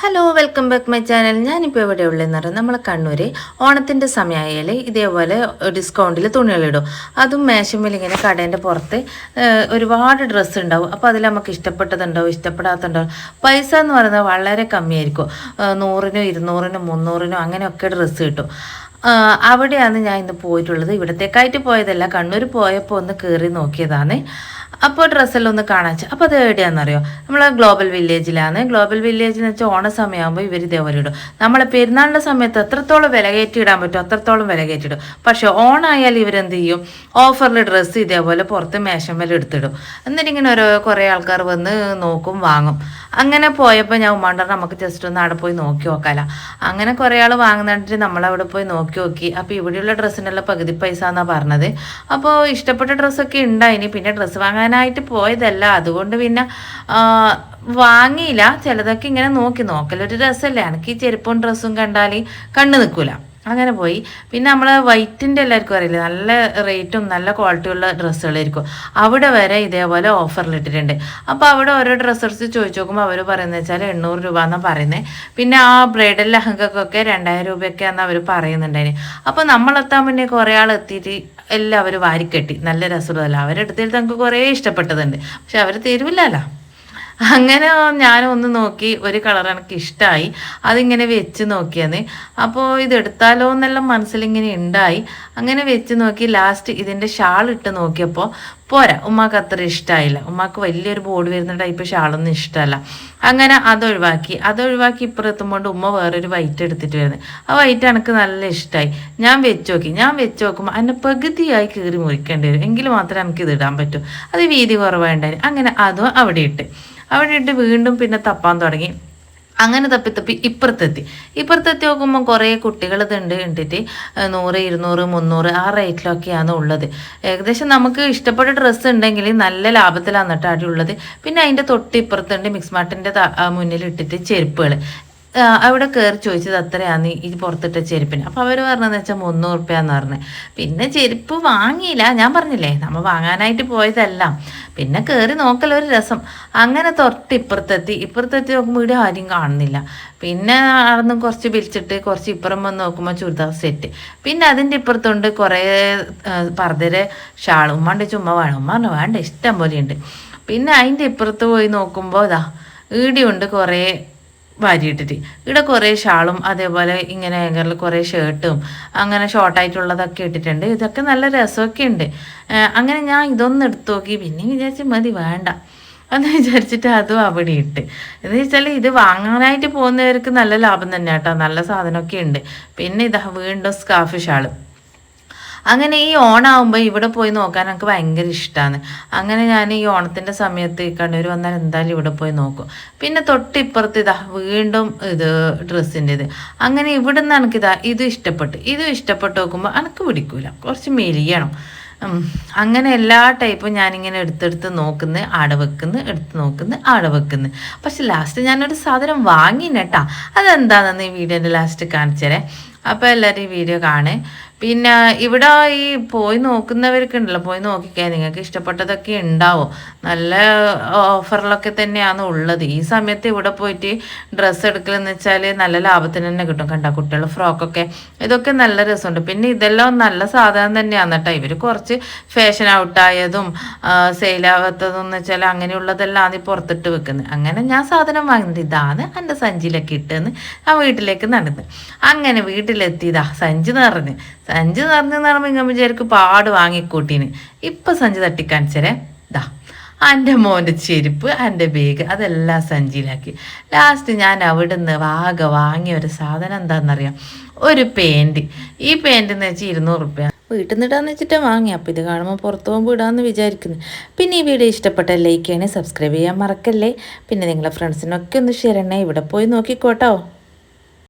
Hello welcome back my channel ഞാനിപ്പോൾ എവിടെ ഉള്ളതെന്ന് പറഞ്ഞാൽ നമ്മൾ കണ്ണൂർ ഓണത്തിന്റെ സമയമായാൽ ഇതേപോലെ ഡിസ്കൗണ്ടിൽ തുണികളിടും. അതും മേശമ്മൽ ഇങ്ങനെ കടേന്റെ പുറത്ത് ഒരുപാട് ഡ്രസ്സ് ഉണ്ടാവും അപ്പോൾ അതിൽ നമുക്ക് ഇഷ്ടപ്പെട്ടതുണ്ടാവും ഇഷ്ടപ്പെടാത്തതുണ്ടാവും. പൈസ എന്ന് പറയുന്നത് വളരെ കമ്മിയായിരിക്കും. നൂറിനും ഇരുന്നൂറിനും മുന്നൂറിനും അങ്ങനെയൊക്കെ ഡ്രസ്സ് കിട്ടും. അവിടെയാണ് ഞാൻ ഇന്ന് പോയിട്ടുള്ളത്. ഇവിടത്തേക്കായിട്ട് പോയതല്ല. കണ്ണൂർ പോയപ്പോൾ ഒന്ന് കയറി നോക്കിയതാണ്. അപ്പോൾ ഡ്രസ്സെല്ലാം ഒന്ന് കാണാൻ വെച്ചാൽ അപ്പോൾ അത് എവിടെയാണെന്നറിയോ? നമ്മൾ ഗ്ലോബൽ വില്ലേജിലാണ് ഗ്ലോബൽ വില്ലേജ് എന്ന് വെച്ചാൽ ഓണ സമയമാകുമ്പോൾ ഇവർ ഇതേപോലെ ഇടും നമ്മളെ പെരുന്നാളിന്റെ സമയത്ത് എത്രത്തോളം വില കയറ്റി ഇടാൻ പറ്റും അത്രത്തോളം വില കയറ്റിയിടും. പക്ഷേ ഓണായാൽ ഇവരെന്ത് ചെയ്യും? ഓഫറിൽ ഡ്രസ്സ് ഇതേപോലെ പുറത്ത് മേശം വില എടുത്തിടും. എന്നിട്ടിങ്ങനെ ഓരോ കുറേ ആൾക്കാർ വന്ന് നോക്കും വാങ്ങും. അങ്ങനെ പോയപ്പോൾ ഞാൻ ഉമ്മാണ്ട നമുക്ക് ജസ്റ്റ് ഒന്ന് അവിടെ പോയി നോക്കി നോക്കാല. അങ്ങനെ കുറേ ആൾ വാങ്ങുന്നിട്ട് നമ്മളവിടെ പോയി നോക്കി നോക്കി. അപ്പോൾ ഇവിടെയുള്ള ഡ്രസ്സിനുള്ള പകുതി പൈസ എന്നാണ് പറഞ്ഞത്. അപ്പോൾ ഇഷ്ടപ്പെട്ട ഡ്രസ്സൊക്കെ ഉണ്ടായിനി പിന്നെ ഡ്രസ്സ് വാങ്ങാനായിട്ട് പോയതല്ല. അതുകൊണ്ട് പിന്നെ വാങ്ങിയില്ല. ചിലതൊക്കെ ഇങ്ങനെ നോക്കി നോക്കലൊരു രസമല്ലേ എനിക്ക് ഈ ചെരുപ്പും ഡ്രസ്സും കണ്ടാൽ കണ്ണു നിൽക്കൂല അങ്ങനെ പോയി. പിന്നെ നമ്മൾ വൈറ്റിന്റെ എല്ലാവർക്കും അറിയില്ലേ നല്ല റേറ്റും നല്ല ക്വാളിറ്റിയുള്ള ഡ്രസ്സുകളായിരിക്കും. അവിടെ വരെ ഇതേപോലെ ഓഫറിൽ ഇട്ടിട്ടുണ്ട്. അപ്പോൾ അവിടെ ഓരോ ഡ്രസ്സസ് ചോദിച്ചു നോക്കുമ്പോൾ അവർ പറയുന്നത് വെച്ചാൽ എണ്ണൂറ് രൂപ എന്നാണ് പറയുന്നത് പിന്നെ ആ ബ്രൈഡൽ ലഹങ്കക്കൊക്കെ രണ്ടായിരം രൂപയൊക്കെയാണെന്ന് അവർ പറയുന്നുണ്ടായിന്. അപ്പോൾ നമ്മളെത്താൻ മുന്നേ കുറേ ആൾ എത്തിയിട്ട് എല്ലാവരും വാരിക്കെട്ടി. നല്ല രസമുള്ളതല്ല? അവരെടുത്തിട്ട് നമുക്ക് കുറേ ഇഷ്ടപ്പെട്ടതുണ്ട്. പക്ഷെ അവർ തരൂലല്ലോ അങ്ങനെ ഞാൻ ഒന്ന് നോക്കി ഒരു കളർ എനിക്ക് ഇഷ്ടമായി അതിങ്ങനെ വെച്ച് നോക്കിയത്. അപ്പോൾ ഇത് എടുത്താലോ എന്നെല്ലാം മനസ്സിലിങ്ങനെ ഉണ്ടായി. അങ്ങനെ വെച്ച് നോക്കി ലാസ്റ്റ് ഇതിന്റെ ഷാൾ ഇട്ട് നോക്കിയപ്പോൾ പോരാ ഉമ്മാക്ക് അത്ര ഇഷ്ടമായില്ല ഉമ്മാക്ക് വലിയൊരു ബോർഡ് വരുന്ന ടൈപ്പ് ഷാളൊന്നും ഇഷ്ടമല്ല. അങ്ങനെ അതൊഴിവാക്കി അതൊഴിവാക്കി ഇപ്പുറത്തുമ്പോൾ ഉമ്മ വേറൊരു വൈറ്റ് എടുത്തിട്ട് വരുന്നത്. ആ വൈറ്റ് എനിക്ക് നല്ല ഇഷ്ടമായി ഞാൻ വെച്ച് നോക്കി ഞാൻ വെച്ച് നോക്കുമ്പോൾ അതിനെ പകുതിയായി കീറി മുറിക്കേണ്ടി വരും. എങ്കിൽ മാത്രമേ എനിക്ക് ഇത് ഇടാൻ പറ്റൂ. അത് വീതി കുറവായിട്ടുണ്ടായിരുന്നു അങ്ങനെ അതും അവിടെ ഇട്ട്. അവിടെ ഇട്ട് വീണ്ടും പിന്നെ തപ്പാൻ തുടങ്ങി. അങ്ങനെ തപ്പി തപ്പി ഇപ്പുറത്തെത്തി. ഇപ്പുറത്തെത്തി നോക്കുമ്പോൾ കുറേ കുട്ടികൾ ഇതുണ്ട് കണ്ടിട്ട് നൂറ് ഇരുന്നൂറ് മുന്നൂറ് ആ റേറ്റിലൊക്കെയാണ് ഉള്ളത്. ഏകദേശം നമുക്ക് ഇഷ്ടപ്പെട്ട ഡ്രസ്സ് ഉണ്ടെങ്കിൽ നല്ല ലാഭത്തിലാണ് കേട്ടോ ഉള്ളത് പിന്നെ അതിന്റെ തൊട്ട് ഇപ്പുറത്തുണ്ട് മിക്സ് മാർട്ടിന്റെ മുന്നിൽ ഇട്ടിട്ട് ചെരുപ്പുകൾ അവിടെ കയറി ചോദിച്ചത് അത്രയാണ് ഈ പുറത്തിട്ട ചെരുപ്പിന്. അപ്പോൾ അവർ പറഞ്ഞതെന്ന് വെച്ചാൽ മുന്നൂറ് റുപ്യാന്ന് പറഞ്ഞു. പിന്നെ ചെരുപ്പ് വാങ്ങിയില്ല. ഞാൻ പറഞ്ഞില്ലേ നമ്മൾ വാങ്ങാനായിട്ട് പോയതല്ല. പിന്നെ കയറി നോക്കൽ ഒരു രസം. അങ്ങനെ തൊട്ട് ഇപ്പുറത്തെത്തി. ഇപ്പുറത്തെത്തി നോക്കുമ്പോൾ ഇവിടെ ആരും കാണുന്നില്ല. പിന്നെ അവിടുന്ന് കുറച്ച് പിരിച്ചിട്ട് കുറച്ച് ഇപ്പുറം വന്ന് നോക്കുമ്പോൾ ചുരിദാർ സെറ്റ്. പിന്നെ അതിന്റെ ഇപ്പുറത്തുണ്ട് കുറേ പർദ്ദരെ ഷാളും. ഉമ്മാണ്ട് ചുമ്മാ വേണം. ഉമ്മാണ്ട് വേണ്ട ഇഷ്ടം പോലെയുണ്ട്. പിന്നെ അതിന്റെ ഇപ്പുറത്ത് പോയി നോക്കുമ്പോൾ ഇതാ ഈടിയുണ്ട് കുറേ വാരിയിട്ടിട്ട്. ഇവിടെ കുറേ ഷാളും അതേപോലെ ഇങ്ങനെ ഏങ്കറിൽ കുറേ ഷർട്ടും അങ്ങനെ ഷോർട്ടായിട്ടുള്ളതൊക്കെ ഇട്ടിട്ടുണ്ട്. ഇതൊക്കെ നല്ല രസമൊക്കെ ഉണ്ട്. അങ്ങനെ ഞാൻ ഇതൊന്നും എടുത്തു നോക്കി. പിന്നെ വിചാരിച്ച് മതി വേണ്ട. എന്ന് വിചാരിച്ചിട്ട് അതും അവിടെ ഇട്ട്. എന്ന് വെച്ചാൽ ഇത് വാങ്ങാനായിട്ട് പോകുന്നവർക്ക് നല്ല ലാഭം തന്നെ കേട്ടോ. നല്ല സാധനമൊക്കെ ഉണ്ട്. പിന്നെ ഇതാ വീണ്ടും സ്കാഫ് ഷാൾ. അങ്ങനെ ഈ ഓണാവുമ്പോൾ ഇവിടെ പോയി നോക്കാൻ എനിക്ക് ഭയങ്കര ഇഷ്ടമാണ് അങ്ങനെ ഞാൻ ഈ ഓണത്തിന്റെ സമയത്ത് കണ്ണൂർ വന്നാൽ എന്തായാലും ഇവിടെ പോയി നോക്കും. പിന്നെ തൊട്ടിപ്പുറത്ത് ഇതാ വീണ്ടും ഇത് ഡ്രസ്സിന്റെ ഇത് അങ്ങനെ ഇവിടെ നിന്ന് എനിക്കിതാ ഇത് ഇഷ്ടപ്പെട്ടു. ഇത് ഇഷ്ടപ്പെട്ട് നോക്കുമ്പോൾ എനിക്ക് പിടിക്കൂല. കുറച്ച് മെലിയണം. അങ്ങനെ എല്ലാ ടൈപ്പും ഞാനിങ്ങനെ എടുത്തെടുത്ത് നോക്കുന്ന ആടെ വെക്കുന്ന എടുത്ത് നോക്കുന്ന ആടെ വെക്കുന്ന. പക്ഷെ ലാസ്റ്റ് ഞാനൊരു സാധനം വാങ്ങിനേട്ടാ അതെന്താണെന്ന് ഈ വീഡിയോന്റെ ലാസ്റ്റ് കാണിച്ചേരേ. അപ്പോൾ എല്ലാവരും ഈ വീഡിയോ കാണേ. പിന്നെ ഇവിടെ ഈ പോയി നോക്കുന്നവർക്കുണ്ടല്ലോ പോയി നോക്കിക്കാൻ നിങ്ങൾക്ക് ഇഷ്ടപ്പെട്ടതൊക്കെ ഉണ്ടാവും? നല്ല ഓഫറിലൊക്കെ തന്നെയാണ് ഉള്ളത്. ഈ സമയത്ത് ഇവിടെ പോയിട്ട് ഡ്രസ്സ് എടുക്കലെന്ന് വെച്ചാൽ നല്ല ലാഭത്തിന് തന്നെ കിട്ടും കണ്ട. കുട്ടികൾ ഫ്രോക്കൊക്കെ ഇതൊക്കെ നല്ല രസമുണ്ട്. പിന്നെ ഇതെല്ലാം നല്ല സാധനം തന്നെയാണ് കേട്ടോ. ഇവർ കുറച്ച് ഫാഷൻ ഔട്ടായതും സെയിലാവാത്തതും എന്ന് വെച്ചാൽ അങ്ങനെയുള്ളതെല്ലാം ഈ പുറത്തിട്ട് വെക്കുന്നത് അങ്ങനെ ഞാൻ സാധനം വാങ്ങുന്നത് ഇതാണ്. എന്റെ സഞ്ചിയിലൊക്കെ ഇട്ടെന്ന് ആ വീട്ടിലേക്ക് നടന്ന്. അങ്ങനെ വീട്ടിലെത്തിയതാ സഞ്ചി നിറഞ്ഞ് സഞ്ചി നിറഞ്ഞ് നിറയുമ്പോൾ ഇങ്ങനെ വിചാരിക്കും പാട് വാങ്ങിക്കൂട്ടീന്. ഇപ്പം സഞ്ചി തട്ടിക്കാണിച്ചരേ. ദാ എന്റെ മോന്റെ ചെരുപ്പ് എന്റെ ബേഗ് അതെല്ലാം സഞ്ചിയിലാക്കി ലാസ്റ്റ് ഞാൻ അവിടുന്ന് വാഗ വാങ്ങിയ ഒരു സാധനം എന്താണെന്നറിയാം ഒരു പാന്റ് ഈ പാന്റ് എന്ന് വെച്ചാൽ ഇരുന്നൂറ് റുപ്യ. വീട്ടിൽ നിന്ന് ഇടാന്ന് വെച്ചിട്ട് വാങ്ങി അപ്പോൾ ഇത് കാണുമ്പോൾ പുറത്ത് പോകുമ്പോൾ ഇടാമെന്ന് വിചാരിക്കുന്നു. പിന്നെ ഈ വീഡിയോ ഇഷ്ടപ്പെട്ട ലൈക്ക് ചെയ്യണേ സബ്സ്ക്രൈബ് ചെയ്യാൻ മറക്കല്ലേ? പിന്നെ നിങ്ങളെ ഫ്രണ്ട്സിനൊക്കെ ഒന്ന് ഷെയർ ചെയ്യണേ. ഇവിടെ പോയി നോക്കിക്കോട്ടോ.